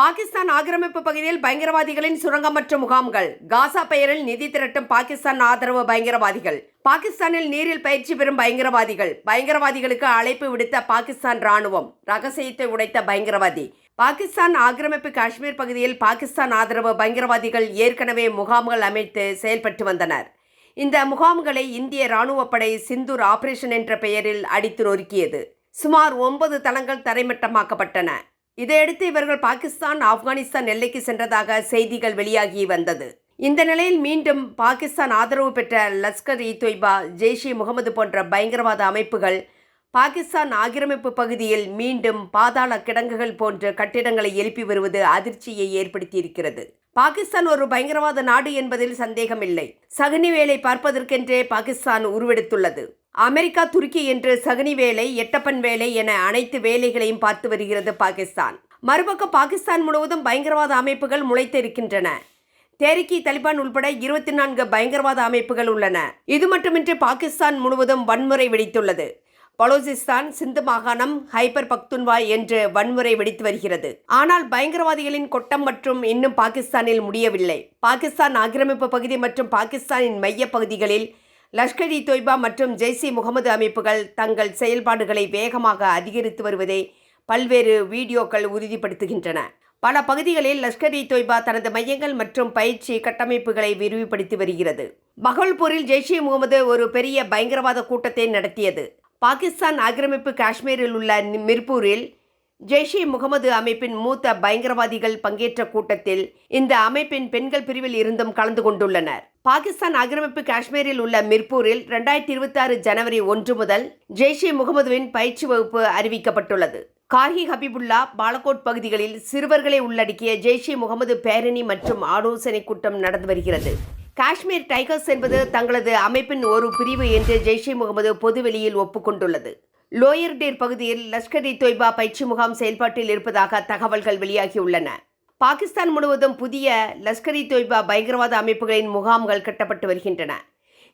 பாகிஸ்தான் ஆக்கிரமிப்பு பகுதியில் பயங்கரவாதிகளின் சுரங்கம் மற்றும் முகாம்கள். காசா பெயரில் நிதி திரட்டும் பாகிஸ்தான் ஆதரவு பயங்கரவாதிகள். பாகிஸ்தானில் நீரில் பயிற்சி பெறும் பயங்கரவாதிகள். பயங்கரவாதிகளுக்கு அழைப்பு விடுத்த பாகிஸ்தான் ராணுவம். ரகசியத்தை உடைத்த பயங்கரவாதி. பாகிஸ்தான் ஆக்கிரமிப்பு காஷ்மீர் பகுதியில் பாகிஸ்தான் ஆதரவு பயங்கரவாதிகள் ஏற்கனவே முகாம்கள் அமைத்து செயல்பட்டு வந்தனர். இந்த முகாம்களை இந்திய ராணுவப்படை சிந்தூர் ஆபரேஷன் என்ற பெயரில் அடித்து நொறுக்கியது சுமார் ஒன்பது தளங்கள் தரைமட்டமாக்கப்பட்டன. இதையடுத்து இவர்கள் பாகிஸ்தான் ஆப்கானிஸ்தான் எல்லைக்கு சென்றதாக செய்திகள் வெளியாகி வந்தது. இந்த நிலையில் மீண்டும் பாகிஸ்தான் ஆதரவு பெற்ற லஷ்கர் இ தொய்பா ஜெய்ஷ் இ முகமது போன்ற பயங்கரவாத அமைப்புகள் பாகிஸ்தான் ஆக்கிரமிப்பு பகுதியில் மீண்டும் பாதாள கிடங்குகள் போன்ற கட்டிடங்களை எழுப்பி வருவது அதிர்ச்சியை ஏற்படுத்தியிருக்கிறது. பாகிஸ்தான் ஒரு பயங்கரவாத நாடு என்பதில் சந்தேகமில்லை. சகுனி வேலை பார்ப்பதற்கென்றே பாகிஸ்தான் உருவெடுத்துள்ளது. அமெரிக்கா துருக்கி என்று சகுனி வேலை எட்டப்பன் வேலை என அனைத்து வேலைகளையும் பார்த்து வருகிறது பாகிஸ்தான். மறுபக்கம் பாகிஸ்தான் முழுவதும் பயங்கரவாத அமைப்புகள் முளைத்திருக்கின்றன. தேரிக்கி தலிபான் உள்பட இருபத்தி நான்கு பயங்கரவாத அமைப்புகள் உள்ளன. இது மட்டுமின்றி பாகிஸ்தான் முழுவதும் வன்முறை வெடித்துள்ளது. பலோசிஸ்தான் சிந்து மாகாணம் ஹைபர் பக்துன்வாய் என்று வன்முறை வெடித்து வருகிறது. ஆனால் பயங்கரவாதிகளின் கொட்டம் மற்றும் இன்னும் பாகிஸ்தானில் முடியவில்லை. பாகிஸ்தான் ஆக்கிரமிப்பு பகுதி மற்றும் பாகிஸ்தானின் மைய பகுதிகளில் லஷ்கர் இ தொய்பா மற்றும் ஜெய்சி முகமது அமைப்புகள் தங்கள் செயல்பாடுகளை வேகமாக அதிகரித்து வருவதை பல்வேறு வீடியோக்கள் உறுதிப்படுத்துகின்றன. பல பகுதிகளில் லஷ்கர் இ தொய்பா தனது மையங்கள் மற்றும் பயிற்சி கட்டமைப்புகளை விரிவுபடுத்தி வருகிறது. பகல்பூரில் ஜெய்ஷே முகமது ஒரு பெரிய பயங்கரவாத கூட்டத்தை நடத்தியது. பாகிஸ்தான் ஆக்கிரமிப்பு காஷ்மீரில் உள்ள மிர்பூரில் ஜெய்ஷே முகமது அமைப்பின் மூத்த பயங்கரவாதிகள் பங்கேற்ற கூட்டத்தில் இந்த அமைப்பின் பெண்கள் பிரிவில் இருந்தும் கலந்து கொண்டுள்ளனர். பாகிஸ்தான் ஆக்கிரமிப்பு காஷ்மீரில் உள்ள மிர்பூரில் ரெண்டாயிரத்தி இருபத்தி ஆறு ஜனவரி ஒன்று முதல் ஜெய்ஷே முகமதுவின் பயிற்சி வகுப்பு அறிவிக்கப்பட்டுள்ளது. கார்கி ஹபிபுல்லா பாலகோட் பகுதிகளில் சிறுவர்களை உள்ளடக்கிய ஜெய்ஷே முகமது பேரணி மற்றும் ஆலோசனை கூட்டம் நடந்து வருகிறது. காஷ்மீர் டைகர்ஸ் என்பது தங்களது அமைப்பின் ஒரு பிரிவு என்று ஜெய்ஷே முகமது பொதுவெளியில் ஒப்புக்கொண்டுள்ளது. லோயர் டேர் பகுதியில் லஷ்கர் இ தொய்பா பயிற்சி முகாம் செயல்பாட்டில் இருப்பதாக தகவல்கள் வெளியாகியுள்ளன. பாகிஸ்தான் முழுவதும் புதிய லஷ்கர் இ தொய்பா பயங்கரவாத அமைப்புகளின் முகாம்கள் கட்டப்பட்டு வருகின்றன.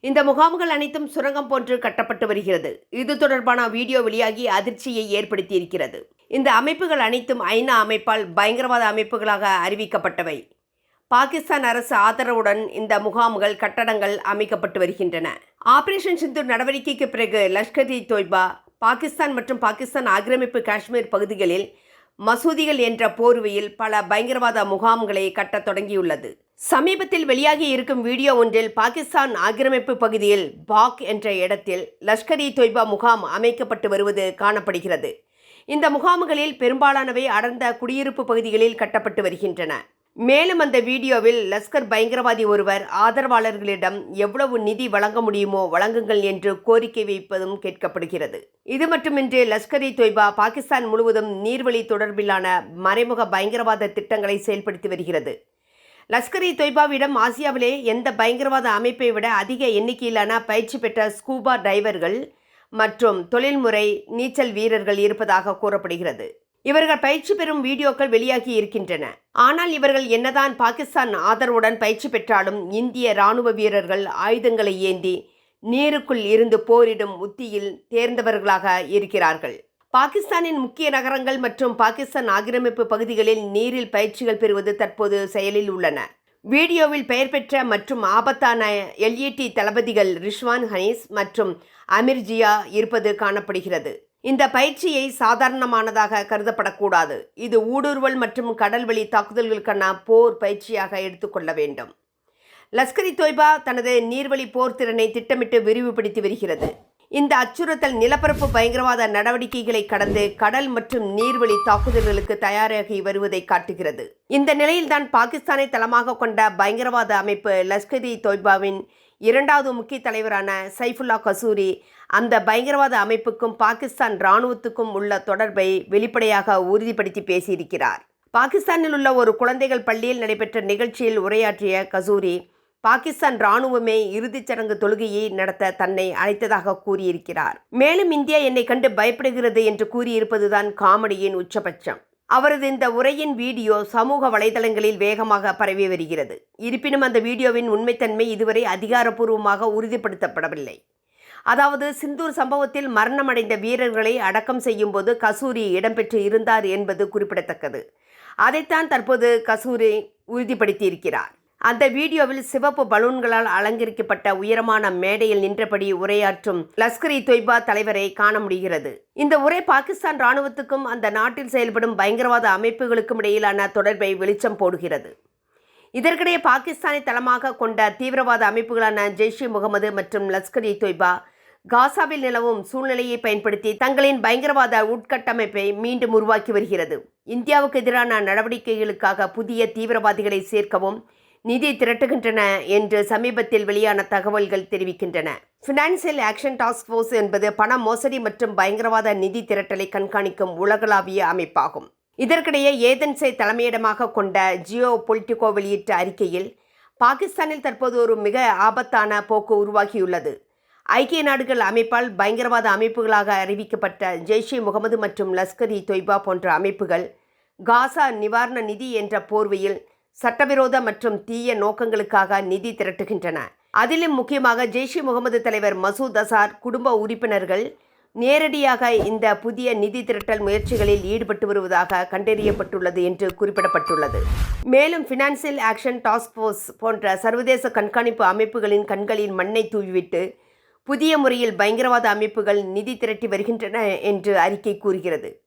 இந்த முகாம்கள் அனைத்தும் சுரங்கம் போன்று கட்டப்பட்டு வருகிறது. இது தொடர்பான வீடியோ வெளியாகி அதிர்ச்சியை ஏற்படுத்தியிருக்கிறது. இந்த அமைப்புகள் அனைத்தும் ஐநா அமைப்பால் பயங்கரவாத அமைப்புகளாக அறிவிக்கப்பட்டவை. பாகிஸ்தான் அரசு ஆதரவுடன் இந்த முகாம்கள் கட்டடங்கள் அமைக்கப்பட்டு வருகின்றன. ஆபரேஷன் சிந்து நடவடிக்கைக்கு பிறகு லஷ்கர் இ தொய்பா பாகிஸ்தான் மற்றும் பாகிஸ்தான் ஆக்கிரமிப்பு காஷ்மீர் பகுதிகளில் மசூதிகள் என்ற போர்வையில் பல பயங்கரவாத முகாம்களை கட்டத் தொடங்கியுள்ளது. சமீபத்தில் வெளியாகி இருக்கும் வீடியோ ஒன்றில் பாகிஸ்தான் ஆக்கிரமிப்பு பகுதியில் பாக் என்ற இடத்தில் லஷ்கர் இ தொய்பா முகாம் அமைக்கப்பட்டு வருவது காணப்படுகிறது. இந்த முகாம்களில் பெரும்பாலானவை அடர்ந்த குடியிருப்பு பகுதிகளில் கட்டப்பட்டு வருகின்றன. மேலும் அந்த வீடியோவில் லஷ்கர் பயங்கரவாதி ஒருவர் ஆதரவாளர்களிடம் எவ்வளவு நிதி வழங்க முடியுமோ வழங்குங்கள் என்று கோரிக்கை வைப்பதும் கேட்கப்படுகிறது. இது மட்டுமின்றி லஷ்கர் இ தொய்பா பாகிஸ்தான் முழுவதும் நீர்வழி தொடர்பிலான மறைமுக பயங்கரவாத திட்டங்களை செயல்படுத்தி வருகிறது. லஷ்கர் இ தொய்பாவிடம் ஆசியாவிலே எந்த பயங்கரவாத அமைப்பை விட அதிக எண்ணிக்கையிலான பயிற்சி பெற்ற ஸ்கூபா டைவர்கள் மற்றும் தொழில்முறை நீச்சல் வீரர்கள் இருப்பதாக கூறப்படுகிறது. இவர்கள் பயிற்சி பெறும் வீடியோக்கள் வெளியாகி இருக்கின்றன. ஆனால் இவர்கள் என்னதான் பாகிஸ்தான் ஆதரவுடன் பயிற்சி பெற்றாலும் இந்திய ராணுவ வீரர்கள் ஆயுதங்களை ஏந்தி நீருக்குள் இருந்து போரிடும் உத்தியில் தேர்ந்தவர்களாக இருக்கிறார்கள். பாகிஸ்தானின் முக்கிய நகரங்கள் மற்றும் பாகிஸ்தான் ஆக்கிரமிப்பு பகுதிகளில் நீரில் பயிற்சிகள் பெறுவது தற்போது செயலில் உள்ளன. வீடியோவில் பெயர் பெற்ற மற்றும் ஆபத்தான எல்இடி தளபதிகள் ரிஷ்வான் ஹனீஸ் மற்றும் அமிர்ஜியா இருப்பது காணப்படுகிறது. இந்த பயிற்சியை சாதாரணமானதாக கருதப்படக்கூடாது. இது ஊடுருவல் மற்றும் கடல்வெளி தாக்குதல்களுக்கான போர் பயிற்சியாக எடுத்துக்கொள்ள வேண்டும். லஷ்கரி தொய்பா தனது நீர்வழி போர் திறனை திட்டமிட்டு விரிவுபடுத்தி வருகிறது. இந்த அச்சுறுத்தல் நிலப்பரப்பு பயங்கரவாத நடவடிக்கைகளை கடந்து கடல் மற்றும் நீர்வழி தாக்குதல்களுக்கு தயாராகி வருவதை காட்டுகிறது. இந்த நிலையில்தான் பாகிஸ்தானை தளமாக கொண்ட பயங்கரவாத அமைப்பு லஷ்கர் இ தொய்பாவின் இரண்டாவது முக்கிய தலைவரான சைஃபுல்லா கசூரி அந்த பயங்கரவாத அமைப்புக்கும் பாகிஸ்தான் இராணுவத்துக்கும் உள்ள தொடர்பை வெளிப்படையாக உறுதிப்படுத்தி பேசியிருக்கிறார். பாகிஸ்தானில் உள்ள ஒரு குழந்தைகள் பள்ளியில் நடைபெற்ற நிகழ்ச்சியில் உரையாற்றிய கசூரி பாகிஸ்தான் ராணுவமே இறுதிச் சடங்கு தொழுகையை நடத்த தன்னை அழைத்ததாக கூறியிருக்கிறார். மேலும் இந்தியா என்னை கண்டு பயப்படுகிறது என்று கூறியிருப்பதுதான் காமெடியின் உச்சபட்சம். அவரது இந்த உரையின் வீடியோ சமூக வலைதளங்களில் வேகமாக பரவி வருகிறது. இருப்பினும் அந்த வீடியோவின் உண்மைத்தன்மை இதுவரை அதிகாரப்பூர்வமாக உறுதிப்படுத்தப்படவில்லை. அதாவது சிந்தூர் சம்பவத்தில் மரணமடைந்த வீரர்களை அடக்கம் செய்யும்போது கசூரி இடம்பெற்று இருந்தார் என்பது குறிப்பிடத்தக்கது. அதைத்தான் தற்போது கசூரி உறுதிப்படுத்தியிருக்கிறார். அந்த வீடியோவில் சிவப்பு பலூன்களால் அலங்கரிக்கப்பட்ட உயரமான மேடையில் நின்றபடி உரையாற்றும் லஷ்கர் இ தொய்பா தலைவரை காண முடிகிறது. இந்த உரை பாகிஸ்தான் ராணுவத்துக்கும் அந்த நாட்டில் செயல்படும் பயங்கரவாத அமைப்புகளுக்கும் இடையிலான தொடர்பை வெளிச்சம் போடுகிறது. இதற்கிடையே பாகிஸ்தானை தளமாக கொண்ட தீவிரவாத அமைப்புகளான ஜெய்ஷ் முகமது மற்றும் லஷ்கர் இ தொய்பா காசாவில் நிலவும் சூழ்நிலையை பயன்படுத்தி தங்களின் பயங்கரவாத உட்கட்டமைப்பை மீண்டும் உருவாக்கி வருகிறது. இந்தியாவுக்கு எதிரான நடவடிக்கைகளுக்காக புதிய தீவிரவாதிகளை சேர்க்கவும் நிதி திரட்டுகின்றன என்று சமீபத்தில் வெளியான தகவல்கள் தெரிவிக்கின்றன. ஃபினான்சியல் ஆக்ஷன் டாஸ்க் ஃபோர்ஸ் என்பது பண மோசடி மற்றும் பயங்கரவாத நிதி திரட்டலை கண்காணிக்கும் உலகளாவிய அமைப்பாகும். இதற்கிடையே ஏதன்ஸை தலைமையிடமாக கொண்ட ஜியோ பொலிட்டிகோ வெளியிட்ட அறிக்கையில் பாகிஸ்தானில் தற்போது ஒரு மிக ஆபத்தான போக்கு உருவாகியுள்ளது. ஐக்கிய நாடுகள் அமைப்பால் பயங்கரவாத அமைப்புகளாக அறிவிக்கப்பட்ட ஜெய்ஷே முகமது மற்றும் லஷ்கர் இ தொய்பா போன்ற அமைப்புகள் காசா நிவாரண நிதி என்ற போர்வையில் சட்டவிரோத மற்றும் தீய நோக்கங்களுக்காக நிதி திரட்டுகின்றன. அதிலும் முக்கியமாக ஜெய்ஷே முகமது தலைவர் மசூத் அசார் குடும்ப உறுப்பினர்கள் நேரடியாக இந்த புதிய நிதி திரட்டல் முயற்சிகளில் ஈடுபட்டு வருவதாக கண்டறியப்பட்டுள்ளது என்று குறிப்பிடப்பட்டுள்ளது. மேலும் ஃபினான்சியல் ஆக்ஷன் டாஸ்க் ஃபோர்ஸ் போன்ற சர்வதேச கண்காணிப்பு அமைப்புகளின் கண்களில் மண்ணை தூவிவிட்டு புதிய முறையில் பயங்கரவாத அமைப்புகள் நிதி திரட்டி வருகின்றன என்று அறிக்கை கூறுகிறது.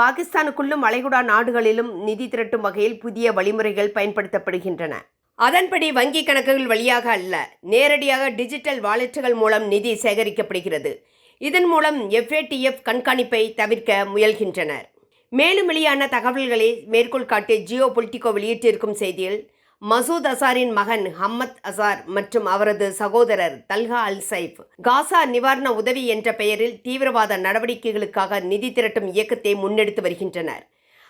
பாகிஸ்தானுக்குள்ளும் வளைகுடா நாடுகளிலும் நிதி திரட்டும் வகையில் புதிய வழிமுறைகள் பயன்படுத்தப்படுகின்றன. அதன்படி வங்கி கணக்குகள் வழியாக அல்ல நேரடியாக டிஜிட்டல் வாலெட்டுகள் மூலம் நிதி சேகரிக்கப்படுகிறது. இதன் மூலம் எஃப்ஏடிஎஃப் கண்காணிப்பை தவிர்க்க முயல்கின்றனர். மேலும் வெளியான தகவல்களை மேற்கோள் காட்டி ஜியோ பொலிட்டிகோ வெளியிட்டிருக்கும் செய்தியில் மசூத் அசாரின் மகன் ஹம்மத் அசார் மற்றும் அவரது சகோதரர் தல்ஹா அல் சைஃப். காசா நிவாரண உதவி என்ற பெயரில் தீவிரவாத நடவடிக்கைகளுக்காக நிதி திரட்டும் இயக்கத்தை முன்னெடுத்து வருகின்றனர்.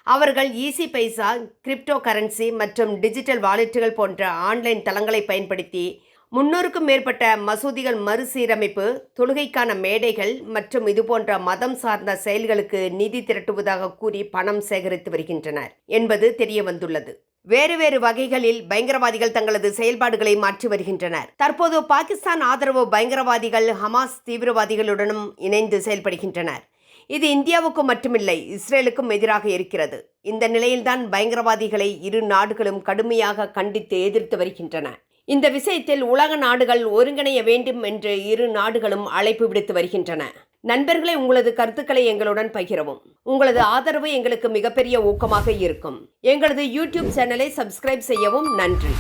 அவர்கள் ஈசி பைசா கிரிப்டோ கரன்சி மற்றும் டிஜிட்டல் வாலெட்டுகள் போன்ற ஆன்லைன் தளங்களை பயன்படுத்தி முன்னூறுக்கும் மேற்பட்ட மசூதிகள் மறுசீரமைப்பு தொழுகைக்கான மேடைகள் மற்றும் இதுபோன்ற மதம் சார்ந்த செயல்களுக்கு நிதி திரட்டுவதாக கூறி பணம் சேகரித்து வருகின்றனர் என்பது தெரிய வந்துள்ளது வேறு வேறு வகைகளில் பயங்கரவாதிகள் தங்களது செயல்பாடுகளை மாற்றி வருகின்றனர். தற்போது பாகிஸ்தான் ஆதரவு பயங்கரவாதிகள் ஹமாஸ் தீவிரவாதிகளுடனும் இணைந்து செயல்படுகின்றனர். இது இந்தியாவுக்கு மட்டுமில்லை இஸ்ரேலுக்கும் எதிராக இருக்கிறது. இந்த நிலையில்தான் பயங்கரவாதிகளை இரு நாடுகளும் கடுமையாக கண்டித்து எதிர்த்து வருகின்றன. இந்த விஷயத்தில் உலக நாடுகள் ஒருங்கிணைய வேண்டும் என்று இரு நாடுகளும் அழைப்பு விடுத்து வருகின்றன. நண்பர்களை உங்களது கருத்துக்களை எங்களுடன் பகிரவும். உங்களது ஆதரவு எங்களுக்கு மிகப்பெரிய ஊக்கமாக இருக்கும். எங்களது யூடியூப் சேனலை சப்ஸ்கிரைப் செய்யவும் நன்றி.